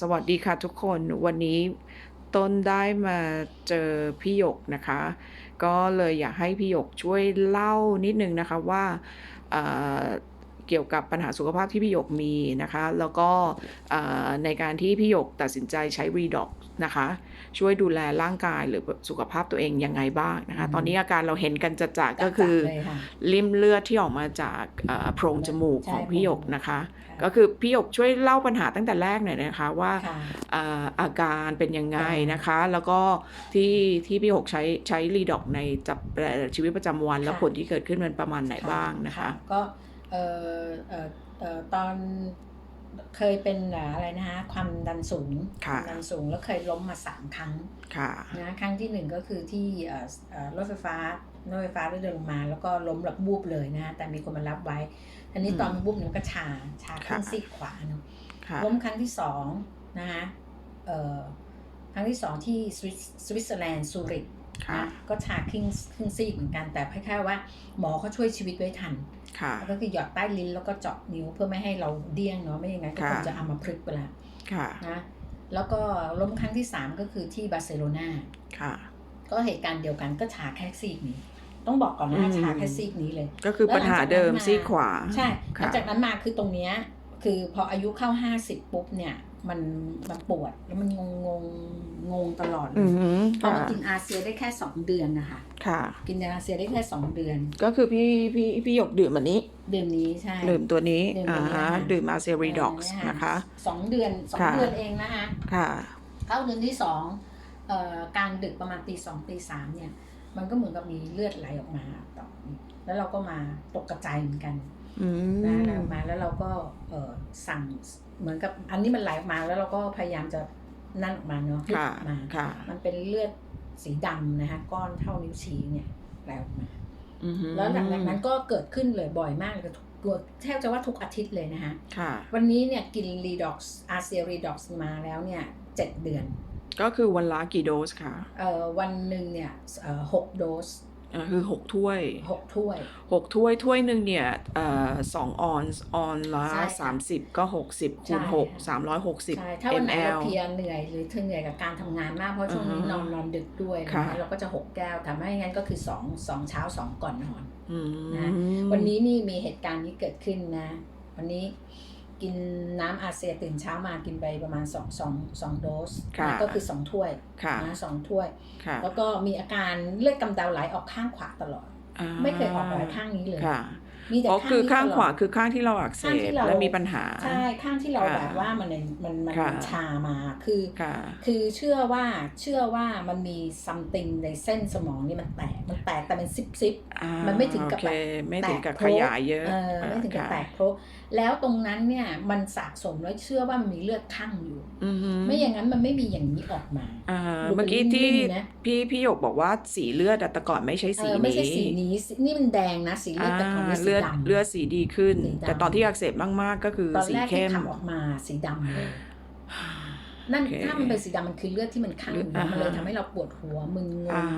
สวัสดีค่ะทุกคนวันนี้ต้นได้มาเจอพี่หยกนะคะ ก็เลยอยากให้พี่หยกช่วยเล่านิดนึงนะคะว่าเเกี่ยวกับปัญหาสุขภาพที่พี่หยกมีนะคะ แล้วก็ในการที่พี่หยกตัดสินใจใช้ Redox นะคะ ช่วยดูแลร่างกายหรือสุขภาพตัวเองยังไงบ้างนะคะอืมตอนนี้อาการเราเห็นกันจัดๆก็คือจัดๆเลยค่ะริ่มเลือดที่ออกมาจากเอ่อโพรงจมูกใช่ของพี่หยกนะคะค่ะก็คือพี่หยกช่วยเล่าปัญหาตั้งแต่แรกหน่อยนะคะว่าค่ะอ่าอาการเป็นยังไงค่ะนะคะ แล้วก็ที่ที่พี่หกใช้ใช้รีดอกในจับชีวิตประจำวัน แล้วค่ะผลที่เกิดขึ้นมันประมาณไหนบ้างนะคะ ก็เอ่อเอ่อเอ่อตอน เคยเป็นเอ่ออะไรนะคะความดันสูงค่ะความดันสูงแล้วเคยล้มมาสามครั้งค่ะนะครั้งที่หนึ่งก็คือที่เอ่อเอ่อรถไฟฟ้ารถไฟฟ้าได้เดินลงมา แล้วก็ล้มหลับบูบเลยนะแต่มีคนมารับไว้ อันนี้อืมตอนมันบูบเนี่ยมันก็ชาชาขึ้นค่ะซีกขวาเนาะค่ะล้มครั้งที่สองนะคะเอ่อครั้งที่สองที่สวิตสวิตเซอร์แลนด์ซูริกค่ะ นะก็ชาครึ่งครึ่งซีกเหมือนกันแต่คล้ายๆว่าหมอเขาช่วยชีวิตไว้ทันค่ะก็คือหยอดใต้ลิ้นแล้วก็เจาะนิ้วเพื่อไม่ให้เราเดี้ยงเนาะไม่อย่างนั้นก็คงค่ะจะเอามาพลึกไปแล้วค่ะนะแล้วก็ล้มครั้งที่3ก็คือที่บาร์เซโลนาค่ะก็เหตุการณ์เดียวกันก็ชาแค่ซีกนี้ ต้องบอกก่อนว่าอืมชาแค่ซีกนี้เลย ก็คือปัญหาเดิมซีกขวา ใช่หลังค่ะจากนั้นมาคือตรงเนี้ยคือพออายุเข้า50ปุ๊บเนี่ย มันมันปวดแล้วมันงงงงงตลอดเลอืยอหือพอค่ะมากินอาเซียได้แค่2เดือนนะคะค่ะ กินอาเซียได้แค่2เดือน ก็คือพี่พี่พี่หยกดื่มอันนี้เดือนนี้ใช่ดื่มตัวนี้ดื่มอ่าตัวนี้ฮะค่ะดื่มอาเซรีด็อกซ์เออนะคะสองเดือนสองค่ะเดือนเองนะคะค่ะเข้าเดือนที่สองเอ่อกลางดึกประมาณตีสองตีสามเนี่ย มันก็เหมือนกับมีเลือดไหลออกมาต่อแล้วเราก็มาตกกระจายเหมือนกันอื นะมไหลออกมาแล้วเราก็เอ่อสั่งเหมือนกับอันนี้มันไหลออกมาแล้วเราก็พยายามจะนั่นออกมาเนาะค่ะออกมาค่ะ มันเป็นเลือดสีดำนะคะก้อนเท่านิ้วชี้เนี่ยไหลออกมาอือหือแล้วหลังจากนั้นก็เกิดขึ้นเลยบ่อยมากเลยทุกตัวแทบจะว่าทุกอาทิตย์เลยนะคะค่ะ วันนี้เนี่ยกินรีด็อกซ์อาเซียรีด็อกซ์มาแล้วเนี่ยเจ็ดเดือน ก็คือวันละกี่โดสค่ะเอ่อวันหนึ่งเนี่ยเอ่อหกโดสอ่า คือหกถ้วยหกถ้วยหกถ้วยถ้วยหนึ่งเนี่ยเอ่อสองออนซ์ออนละใช่ค่ะสามสิบก็หกสิบคูณใช่หกค่ะสามร้อยหกสิบใช่ถ้าวันไหนเรา ml เพลียเหนื่อยหรือเธอเหนื่อยกับการทำงานมากเพราะช่วงนี้อือฮึนอนนอนดึกด้วยนะค่ะคะเราก็จะหกแก้วทำให้งั้นก็คือสองสองเช้าสองก่อนนอนอืมนะวันนี้นี่มีเหตุการณ์นี้เกิดขึ้นนะ วันนี้ กินน้ำอาเซียตื่นเช้ามากินไปประมาณสองสองสองโดสค่ะนะก็คือสองถ้วยค่ะนะสองถ้วยค่ะแล้วก็มีอาการเลือดกำเดาไหลออกข้างขวาตลอดอ่าไม่เคยออกไหลข้างนี้เลยค่ะ มีแต่อ๋อข้างคือนี้ข้างตลอดขวาคือข้างที่เราอักเสข้างที่บเราและมีปัญหา ใช่ข้างที่เราค่ะแบบว่ามันมันมันค่ะชามาคือค่ะคือเชื่อว่าเชื่อว่ามันมีซัมติงในเส้นสมองนี่มันแตกมันแตกแต่เป็นซิปซิปอ่ามันไม่ถึงกับโอเคแบบไม่ถึงกับแตกขยายเยอะเออไม่ถึงกับค่ะแตกเพราะแล้วตรงนั้นเนี่ยมันสะสมแล้วเชื่อว่ามันมีเลือดข้างอยู่อือหือไม่อย่างนั้นมันไม่มีอย่างนี้ออกมาอ่าดูเป็นเมื่อกี้ที่ลิ่มๆนะพี่พี่หยกบอกว่าสีเลือดอะแต่ก่อนไม่ใช่เอสีอนี้ไม่ใช่สีนี้สีนี่มันแดงนะสีเลือดแต่ก่อนนี่อ่าสีเลือดดำเลือดสีดีขึ้น สีดำ แต่ตอนที่อักเสบมากๆก็คือตอนสีแรกที่เข้ม ขับออกมาสีดำเลยนั่นโอเคถ้ามันเป็นสีดำมันคือเลือดที่มันข้างอยู่อ่านะมันเลยทำให้เราปวดหัวมึนงอ่าง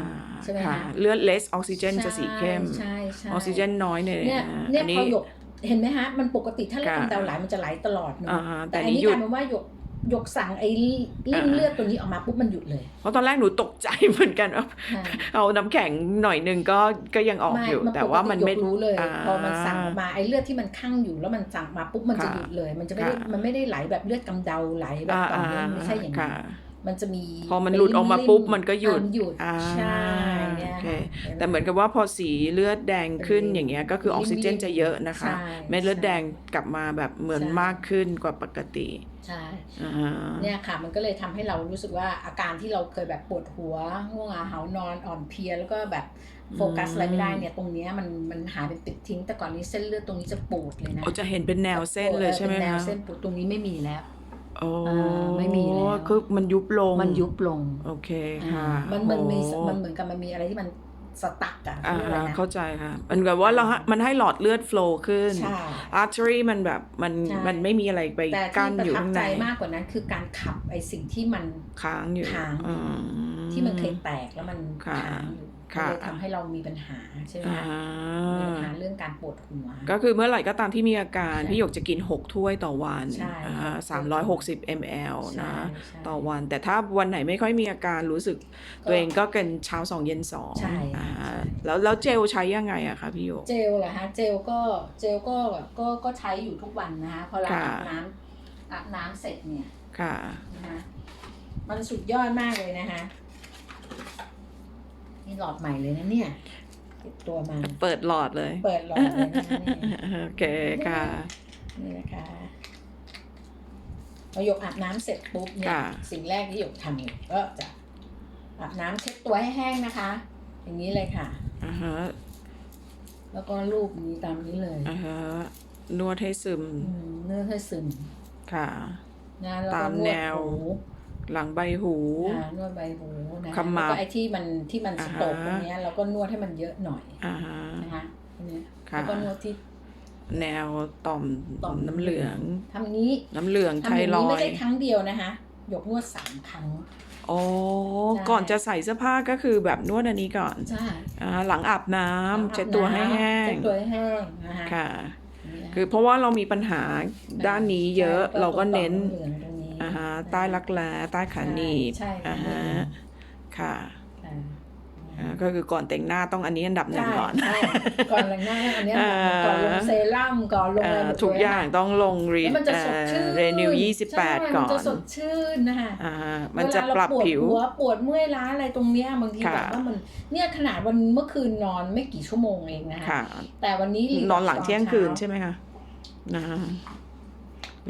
ใช่ไหมค่ะคะเลือดเลสออกซิเจนจะสีเข้มใช่ใช่ออกซิเจนน้อยเนี่ยเนี่ยเนี่ยอันพนี้ อหยกเห็นไหมฮะมันปกติถ้าเลือดค่ะกำเดาไหลมันจะไหลตลอดเนอะอ่าแต่แต่อันนี้นี้หยุกด ลายเป็นว่าหยก หยกสั่งไอ้ริ่มอ่าเลือดตัวนี้ออกมาปุ๊บมันหยุดเลย เพราะตอนแรกหนูตกใจเหมือนกันว่าค่ะเอาน้ำแข็งหน่อยหนึ่งก็ก็ยังออกอยู่ แต่ว่ามันไม่ปกติหยกรู้เลยอ่าพอมันสั่งออกมาไอ้เลือดที่มันข้างอยู่แล้วมันสั่งมาปุ๊บมันจะค่ะหยุดเลย มันจะไม่ได้ค่ะมันไม่ได้ไหลแบบเลือดกำเดาไหลแบบต่อเนื่องไม่ใช่อย่างนั้ค่ะน มันจะมีพอมันหลุดออกมาปุ๊บมันก็หยุดอ่าหยุดอ่าใช่เนี่ยโอเคค่ะแต่เหมือนกับว่าพอสีเลือดแดงขึ้นเป็นอย่างเงี้ยก็คือออกซิเจนจะเยอะนะคะใช่เม็ดเลือดแดงกลับมาแบบเหมือนใช่มากขึ้นกว่าปกติใช่อ่าเนี่ยค่ะมันก็เลยทำให้เรารู้สึกว่าอาการที่เราเคยแบบปวดหัวง่วงเหานอนอ่อนเพลียแล้วก็แบบโฟกัสอะไรไม่ได้เนี่ยตรงเนี้ยมันมันหายเป็นปิดทิ้ง แต่ก่อนนี้เส้นเลือดตรงนี้จะปูดเลยนะโอ้จะเห็นเป็นแนวเส้นเลยใช่ไหมป็นแนวคะเส้นปูดตรงนี้ไม่มีแล้ว โอ้อ่าไม่มีแล้ว คือมันยุบลงมันยุบลงโอเคค่ะอ่ามันมันมีโอ้ มันเหมือนกับมันมีอะไรที่มัน สตักอะอ่าเรียกอะไรนะเข้าใจค่ะ มันแบบว่าเราฮะมันให้หลอดเลือดโฟล์ขึ้นใช่ artery มันแบบมันใช่มันไม่มีอะไรไปแต่กั้นที่ประอยู่ทับข้างใจในมากกว่านั้นคือการขับไอสิ่งที่มันค้างอยู่ค้างอยู่อืมที่มันเคยแตกแล้วมันค่ะค้างอยู่ค่ะเลยทำให้เรามีปัญหาใช่ไหมอ่าคะมีปัญหาเรื่องการปวดหัว ก็คือเมื่อไหร่ก็ตามที่มีอาการใช่พี่หยกจะกิน 6 ถ้วยต่อวันใช่สามร้อยหกสิบ ml ใช่นะใช่ต่อวัน แต่ถ้าวันไหนไม่ค่อยมีอาการรู้สึกตัวเองก็กินเช้าสองเย็นสองใช่อ่าใช่แล้วแล้วเจลใช้ยังไงอะคะพี่หยกเจลเหรอฮะเจลก็เจลก็ก็ก็ใช้อยู่ทุกวันนะคะพอเราค่ะอาบน้ำอาบน้ำเสร็จเนี่ยค่ะนะคะมันสุดยอดมากเลยนะคะนี่หลอดใหม่เลยนะเนี่ยติดตัวมาเปิดหลอดเลย เปิดหลอดเลยนะคะนี่โอเคค่ะนี่นะคะพอหยกอาบน้ำเสร็จปุ๊บเนี่ยค่ะสิ่งแรกที่หยกทำเนี่ยก็จะอาบน้ำเช็ดตัวให้แห้งนะคะ อย่างนี้เลยค่ะอ่าฮะแล้วก็ลูบนี้ตามนี้เลยอ่าฮะนวดให้ซึมอืมเนื้อให้ซึมค่ะ นะแล้วตาก็มนวแนดวหูหลังใบหู อ่านวดใบหูนะขมับแล้วก็ไอ้ที่มันที่มันอ่าสฮะโตรกตรงเนี้ยเราก็นวดให้มันเยอะหน่อยอ่าฮะ นะคะอันเนี้ยค่ะ แล้วก็นวดที่ แนวต่อมต่อม น้ำเหลือง ทำอย่างนี้น้ำเหลืองไททำอย่างรนี้อไม่ยใช่ด์ครั้งเดียวนะคะหยกนวดสามครั้ง โอ้ใช่ ก่อนจะใส่เสื้อผ้าก็คือแบบนวดอันนี้ก่อนใช่อ่าหลังอาบน้ำเช็ดตัวให้แห้งเช็ดตัวให้แห้งนะคะค่ะย่างนี้นะคือเพราะว่าเรามีปัญหาด้านนี้เยอะใช่เราก็เน้นตรงต่อมำหลืองตรงนี้อ่าฮะใต้รักแร้ใต้ขาหนีบใช่ใช่อ่าฮะค่ะ ค่ะอ่า ก็คือก่อนแต่งหน้าต้องอันนี้อันดับหนึ่งก่อนใช่ก่อนแต่งหน้าอันเนี้ยเอ่อก่อนลงเซรั่มก่อนลงเอ่อะไรอหมดทุกเลอย่างนะต้องลงรีแล้วมันจะสดชื่นเรนิวยี่สิบแปดใช่ก่อมันจะนสดชื่นนะคะอ่ามันจะปรับผิวเวลาเราปวดหัวปวดเมื่อยล้าอะไรตรงเนี้ยบางทีค่ะแบบว่ามันเนี่ยขนาดวันเมื่อคืนนอนไม่กี่ชั่วโมงเองนะคะค่ะแต่วันนี้รีนอนหลังเที่ยงคืนช้าใช่ไหมคะนะวัน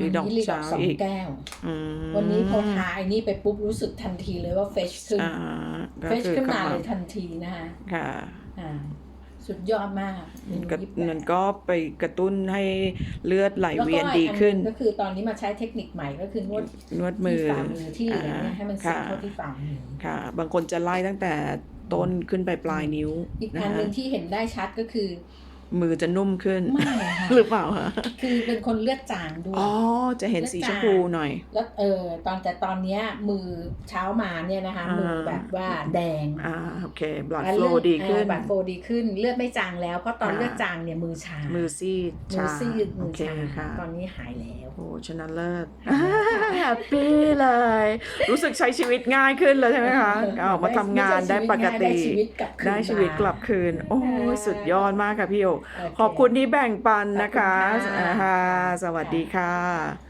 รีดอกนี้รีดอเช้ากสองอีกแก้วอืมวันนี้พอทาไอ้นี่ไปปุ๊บรู้สึกทันทีเลยว่าเฟชขึ้นอ่าก็เฟชคือขึ้นกำมาลัเลงยทันทีนะคะค่ะอ่าสุดยอดมากมันก็ยี่สิบแปดมันก็ไปกระตุ้นให้เลือดไหลแล้วก็เวียนอีดีกอัขึ้นหงก็คือตอนนี้มาใช้เทคนิคใหม่ก็คือนวดนวดมืที่อฝ่ามือที่เหลือเนี่ยให้มันซึมค่ะเข้าที่ฝ่ามือค่ะ บางคนจะไล่ตั้งแต่ต้นขึ้นไปปลายนิ้ว อีกนะอันหคะนึ่งที่เห็นได้ชัดก็คือ มือจะนุ่มขึ้น ไม่ค่ะหรือเปล่าคะคือเป็นคนเลือดจางด้วยอ๋อจะเห็นสีชมพูหน่อย แล้วเออตอนแต่ตอนเนี้ยมือเช้ามาเนี่ยนะคะอ่ามืมือแบบว่าแดงอ่าโอเคบลัดอะโฟลเลือดีขึ้นบัตโฟดีขึ้นเลือดไม่จางแล้ว เพราะตอนค่ะเลือดจางเนี่ยมือชามือซีดมือชาซีดโอมือเคชาค่ะตอนนี้หายแล้วโอ้ชนะเลิศแฮ ปปี้เลย รู้สึกใช้ชีวิตง่ายขึ้นเลยใช่ไหมคะออกมาทำงานได้ปกติ ได้ชีวิตกลับคืนได้ชีวิตกลับคืน โอ้ยสุดยอดมากค่ะพี่โอโเขอบคุณที่แบ่งปันนะคะขอบคุณค่ะอ่าค่ะสวัสดีค่ะ